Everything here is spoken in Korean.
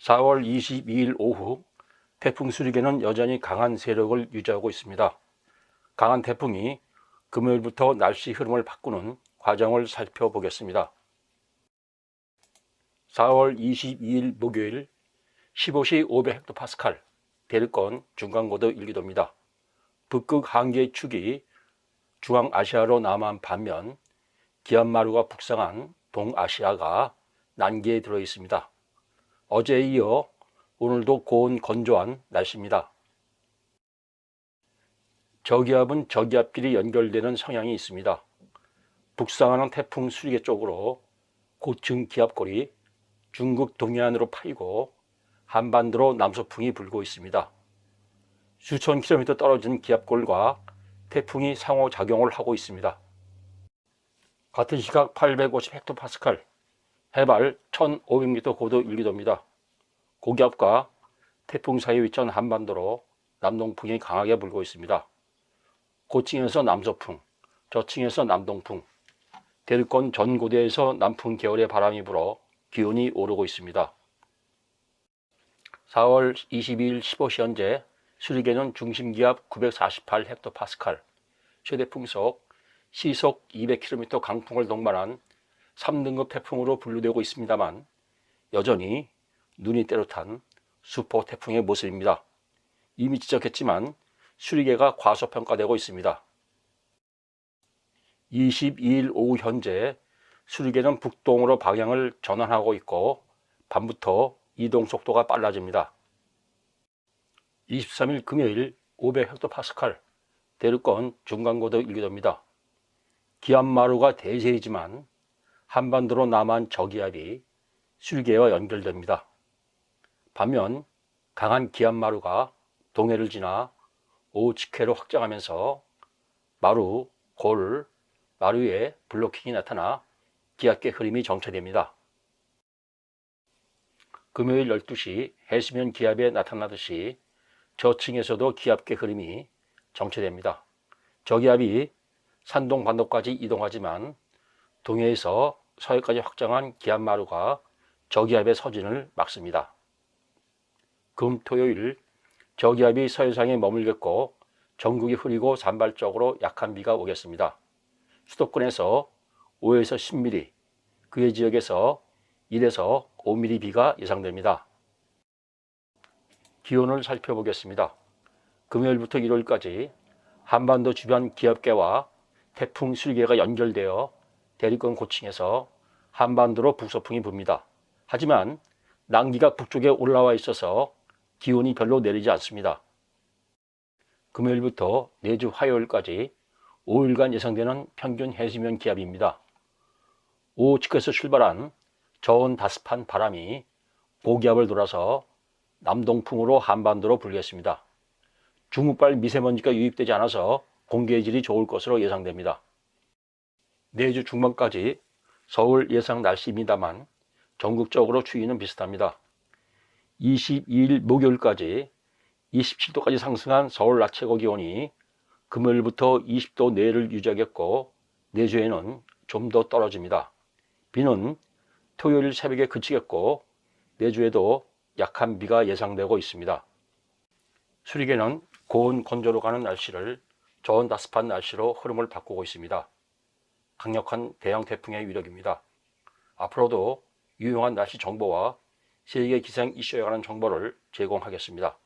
4월 22일 오후 태풍 수리개는 여전히 강한 세력을 유지하고 있습니다. 강한 태풍이 금요일부터 날씨 흐름을 바꾸는 과정을 살펴보겠습니다. 4월 22일 목요일 15시 500헥토파스칼 대륙권 중간고도 1기도입니다. 북극 한계 축이 중앙아시아로 남한 반면 기안마루가 북상한 동아시아가 난기에 들어 있습니다. 어제에 이어 오늘도 고온 건조한 날씨입니다. 저기압은 저기압끼리 연결되는 성향이 있습니다. 북상하는 태풍 수리개 쪽으로 고층 기압골이 중국 동해안으로 파이고 한반도로 남서풍이 불고 있습니다. 수천 킬로미터 떨어진 기압골과 태풍이 상호작용을 하고 있습니다. 같은 시각 850 헥토파스칼, 해발 1500m 고도 1기도입니다. 고기압과 태풍 사이 위치한 한반도로 남동풍이 강하게 불고 있습니다. 고층에서 남서풍, 저층에서 남동풍, 대륙권 전고대에서 남풍 계열의 바람이 불어 기온이 오르고 있습니다. 4월 22일 15시 현재 수리계는 중심기압 948 헥토파스칼, 최대 풍속 시속 200km 강풍을 동반한 3등급 태풍으로 분류되고 있습니다만 여전히 눈이 때롯한 수포 태풍의 모습입니다. 이미 지적했지만 수리계가 과소평가되고 있습니다. 22일 오후 현재 수리계는 북동으로 방향을 전환하고 있고 밤부터 이동 속도가 빨라집니다. 23일 금요일 500헥토파스칼 대륙권 중간고도 1기도입니다. 기압마루가 대세이지만 한반도로 남한 저기압이 술계와 연결됩니다. 반면 강한 기압마루가 동해를 지나 오츠케로 확장하면서 마루, 골, 마루에 블로킹이 나타나 기압계 흐름이 정체됩니다. 금요일 12시 해수면 기압에 나타나듯이 저층에서도 기압계 흐름이 정체됩니다. 저기압이 산동 반도까지 이동하지만 동해에서 서해까지 확장한 기압마루가 저기압의 서진을 막습니다. 금, 토요일 저기압이 서해상에 머물겠고 전국이 흐리고 산발적으로 약한 비가 오겠습니다. 수도권에서 5에서 10mm, 그의 지역에서 1에서 5mm 비가 예상됩니다. 기온을 살펴보겠습니다. 금요일부터 일요일까지 한반도 주변 기압계와 태풍 술계가 연결되어 대륙권 고층에서 한반도로 북서풍이 붑니다. 하지만 난기가 북쪽에 올라와 있어서 기온이 별로 내리지 않습니다. 금요일부터 내주 화요일까지 5일간 예상되는 평균 해수면 기압입니다. 오후 측에서 출발한 저온 다습한 바람이 고기압을 돌아서 남동풍으로 한반도로 불겠습니다. 중국발 미세먼지가 유입되지 않아서 공기질이 좋을 것으로 예상됩니다. 내주 중반까지 서울 예상 날씨입니다만 전국적으로 추위는 비슷합니다. 22일 목요일까지 27도까지 상승한 서울 낮 최고 기온이 금요일부터 20도 내를 유지하겠고 내주에는 좀 더 떨어집니다. 비는 토요일 새벽에 그치겠고 내주에도 약한 비가 예상되고 있습니다. 수리계는 고온 건조로 가는 날씨를 저온 다습한 날씨로 흐름을 바꾸고 있습니다. 강력한 대형 태풍의 위력입니다. 앞으로도 유용한 날씨 정보와 세계 기상 이슈에 관한 정보를 제공하겠습니다.